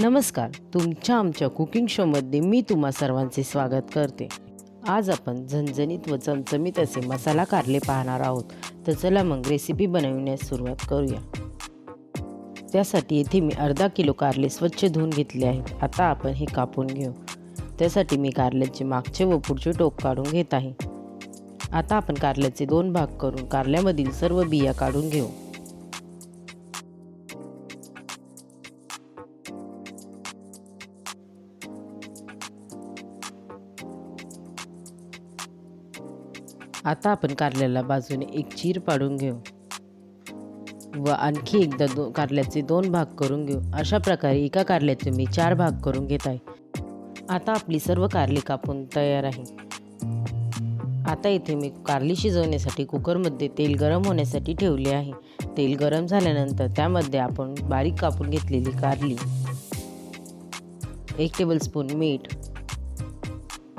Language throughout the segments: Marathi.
नमस्कार तुमच्या आमच्या कुकिंग शोमध्ये मी तुम्हा सर्वांचे स्वागत करते. आज आपण झणझणीत व चमचमीत असे मसाला कारले पाहणार आहोत. तर चला मग रेसिपी बनवण्यास सुरुवात करूया. त्यासाठी येथे मी अर्धा किलो कारले स्वच्छ धुवून घेतले आहेत. आता आपण हे कापून घेऊ. त्यासाठी मी कारल्याचे मागचे व पुढचे टोक काढून घेत आहे. आता आपण कारल्याचे दोन भाग करून कारल्यामधील सर्व बिया काढून घेऊ. आता आपण कारल्याला बाजूने एक चीर पाडून घेऊ. व आणखी एकदा दो कारल्याचे दोन भाग करून घेऊ. अशा प्रकारे एका कारल्याचे मी चार भाग करून घेत आहे. आता आपली सर्व कारली कापून तयार आहे. आता इथे मी कारली शिजवण्यासाठी कुकरमध्ये तेल गरम होण्यासाठी ठेवले आहे. तेल गरम झाल्यानंतर त्यामध्ये आपण बारीक कापून घेतलेली कारली एक टेबलस्पून मीठ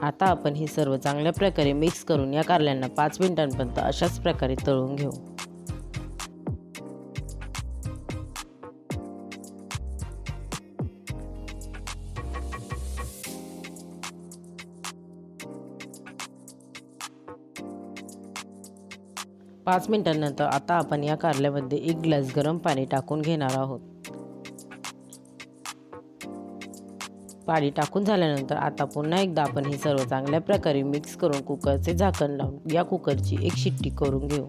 आता आपण हे सर्व चांगल्या प्रकारे मिक्स करून या कारल्यांना पाच मिनिटांपर्यंत अशाच प्रकारे तळून घेऊ. पाच मिनिटांनंतर आता आपण या कारल्यामध्ये एक ग्लास गरम पाणी टाकून घेणार आहोत. पाणी टाकून झाल्यानंतर आता पुन्हा एकदा आपण हे सर्व चांगल्या प्रकारे मिक्स करून कुकरचे झाकण लावून या कुकरची एक शिट्टी करून घेऊ.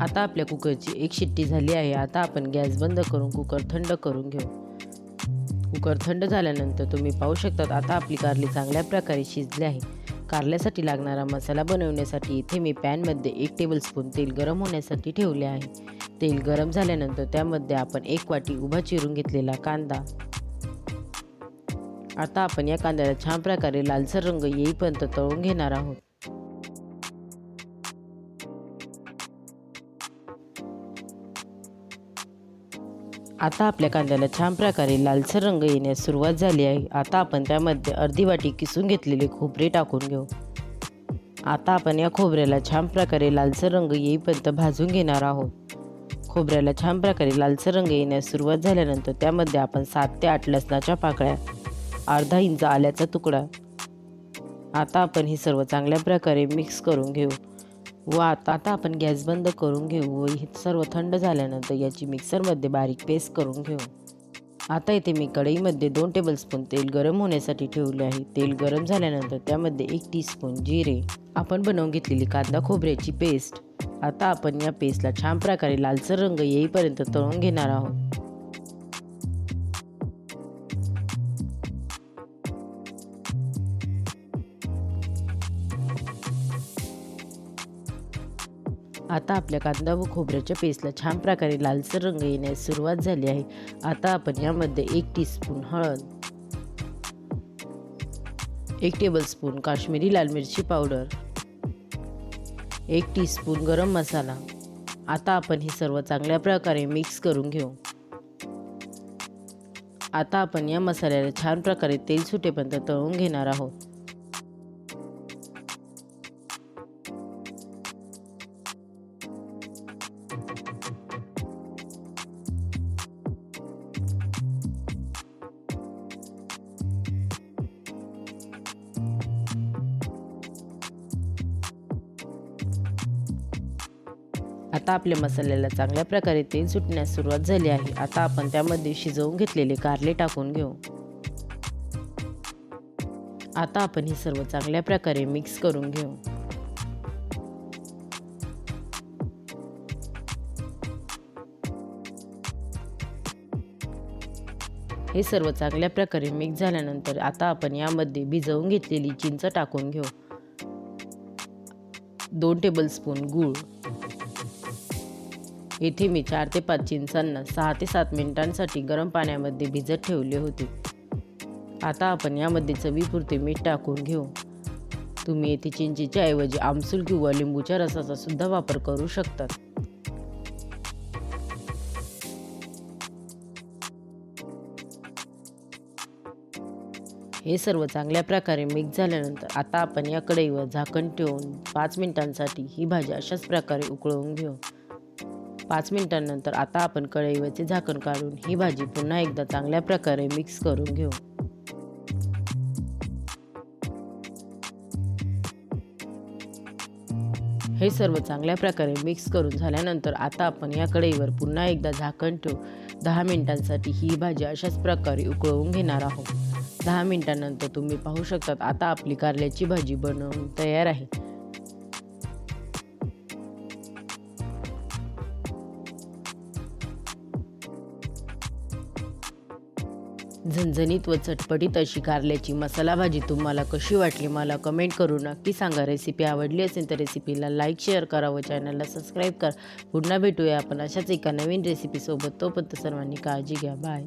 आता आपल्या कुकरची एक शिट्टी झाली आहे. आता आपण गॅस बंद करून कुकर थंड करून घेऊ. कुकर थंड झाल्यानंतर तुम्ही पाहू शकतात आता आपली कारली चांगल्या प्रकारे शिजली आहे. कारल्यासाठी लागणारा मसाला बनवण्यासाठी इथे मी पॅनमध्ये एक टेबलस्पून तेल गरम होण्यासाठी ठेवले आहे. तेल गरम झाल्यानंतर त्यामध्ये आपण एक वाटी उभा चिरून घेतलेला कांदा. आता आपण या कांद्याला छान प्रकारे लालसर रंग येईपर्यंत तळून घेणार आहोत. आता आपल्या कांद्याला छान प्रकारे लालसर रंग येण्यास सुरुवात झाली आहे. आता आपण त्यामध्ये अर्धी वाटी किसून घेतलेले खोबरे टाकून घेऊ. आता आपण या खोबऱ्याला छान प्रकारे लालसर रंग येईपर्यंत भाजून घेणार आहोत. खोबऱ्याला छान प्रकारे लालसर रंग येण्यास सुरुवात झाल्यानंतर त्यामध्ये आपण सात ते आठ लसणाच्या पाकळ्या अर्धा इंच आल्याचा तुकडा. आता आपण हे सर्व चांगल्या प्रकारे मिक्स करून घेऊ. व आता आता आपण गॅस बंद करून घेऊ व हे सर्व थंड झाल्यानंतर याची मिक्सरमध्ये बारीक पेस्ट करून घेऊ. आता इथे मी कढईमध्ये दोन टेबलस्पून तेल गरम होण्यासाठी ठेवले आहे. तेल गरम झाल्यानंतर त्यामध्ये एक टीस्पून जिरे. आपण बनवून घेतलेली कांदा खोबऱ्याची पेस्ट आता आपण या पेस्टला छान प्रकारे लालसर रंग येईपर्यंत तळून घेणार आहोत. आता आपल्या कांदा व खोबऱ्याच्या पेस्टला छान प्रकारे लालसर रंग येण्यास सुरुवात झाली आहे. आता आपण यामध्ये एक टीस्पून हळद एक टेबलस्पून काश्मीरी लाल मिरची पावडर एक टीस्पून गरम मसाला. आता आपण हे सर्व चांगल्या प्रकारे मिक्स करून घेऊ. आता आपण या मसाल्याला छान प्रकारे तेल सुटेपर्यंत तळून घेणार आहोत. आता आपल्या मसाल्याला चांगल्या प्रकारे तेल सुटण्यास सुरुवात झाली आहे. आता आपण त्यामध्ये शिजवून घेतलेले कारले टाकून घेऊ. आता आपण हे सर्व चांगल्या प्रकारे मिक्स करून घेऊ. हे सर्व चांगल्या प्रकारे मिक्स झाल्यानंतर आता आपण यामध्ये भिजवून घेतलेली चिंच टाकून घेऊ. दोन टेबलस्पून गूळ. येथे मी चार ते पाच चिंचांना सहा ते सात मिनिटांसाठी गरम पाण्यामध्ये भिजत ठेवले होते. आता आपण यामध्ये चवीपुरते मीठ टाकून घेऊ. तुम्ही येथे चिंचेच्या ऐवजी आमसूल किंवा लिंबूच्या रसाचा सुद्धा वापर करू शकतात हे सर्व चांगल्या प्रकारे मिक्स झाल्यानंतर आता आपण या कढईवर झाकण ठेवून पाच मिनिटांसाठी ही भाजी अशाच प्रकारे उकळवून घेऊ. पाच मिनिटांनंतर आता आपण कढईवरचे झाकण काढून ही भाजी पुन्हा एकदा चांगल्या प्रकारे मिक्स करून घेऊ. हे सर्व चांगल्या प्रकारे मिक्स करून झाल्यानंतर आता आपण या कढईवर पुन्हा एकदा झाकण ठेवू दहा मिनिटांसाठी ही भाजी अशाच प्रकारे उकळवून घेणार आहोत. दहा मिनिटांनंतर तुम्ही पाहू शकतात आता आपली कारल्याची भाजी बनवून तयार आहे. झणझणीत व चटपटीत अशी कारल्याची मसाला भाजी तुम्हाला कशी वाटली मला कमेंट करून नक्की सांगा. रेसिपी आवडली असेल तर रेसिपीला लाईक शेअर करा व चॅनलला सबस्क्राईब करा. पुन्हा भेटूया आपण अशाच एका नवीन रेसिपीसोबत तोपर्यंत सर्वांनी काळजी घ्या. बाय